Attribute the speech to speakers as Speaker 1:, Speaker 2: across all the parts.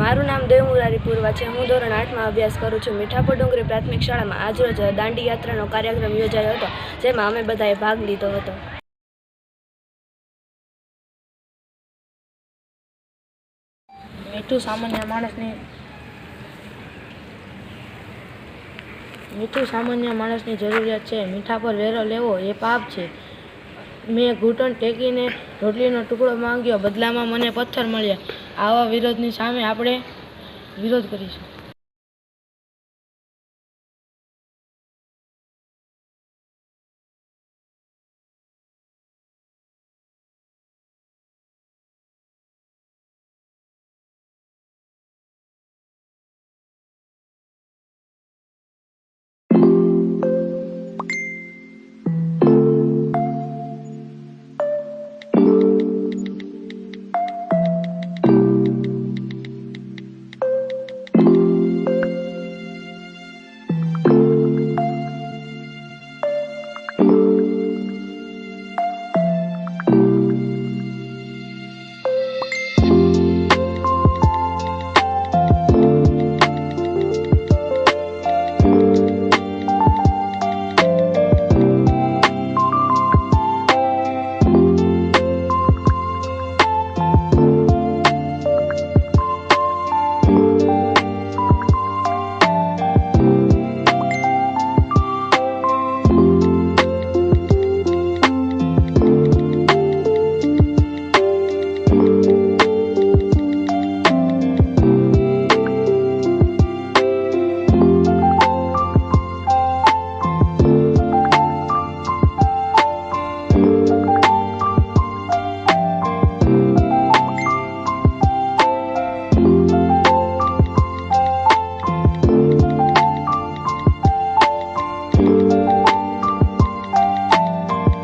Speaker 1: મારું નામ દેવમુરારી પૂર્વા છે. હું ધોરણ આઠમાં અભ્યાસ કરું છું. મીઠાપુર ડુંગરી પ્રાથમિક શાળામાં આજરોજ દાંડી યાત્રાનો કાર્યક્રમ યોજાયો હતો, જેમાં અમે બધાએ ભાગ લીધો હતો.
Speaker 2: મીઠું સામાન્ય માણસની મીઠું સામાન્ય માણસની જરૂરિયાત છે. મીઠા પર વેરો લેવો એ પાપ છે. મેં ઘૂંટણ ટેકીને રોટલીનો ટુકડો માંગ્યો. બદલામાં મને પથ્થર મળ્યા. આવા વિરોધની સામે આપણે વિરોધ કરીશું.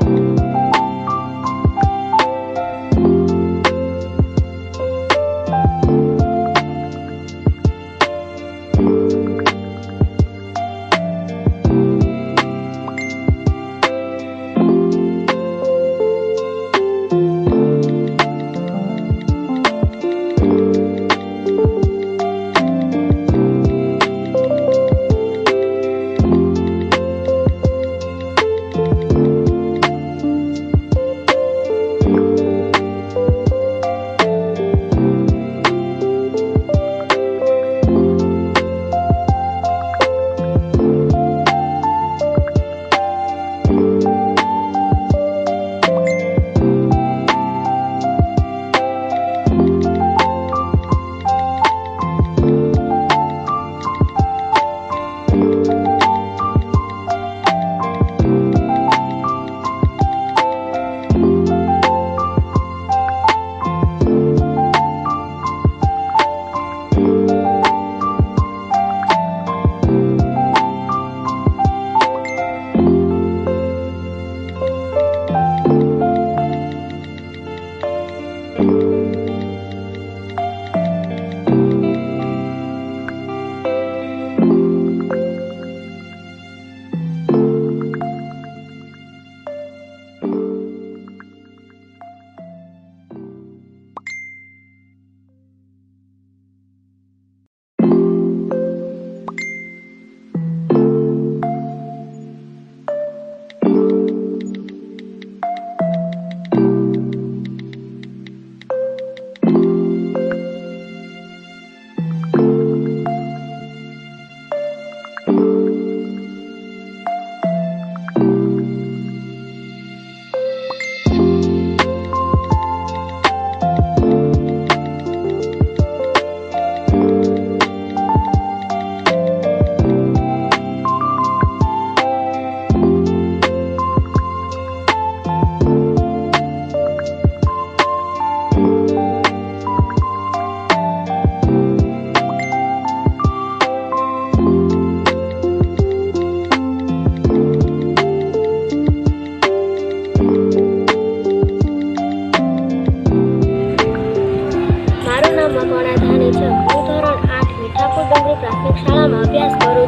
Speaker 1: મારું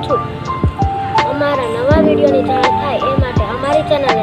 Speaker 1: છું. અમારા નવા વિડીયોની જાણ થાય એ માટે અમારી અને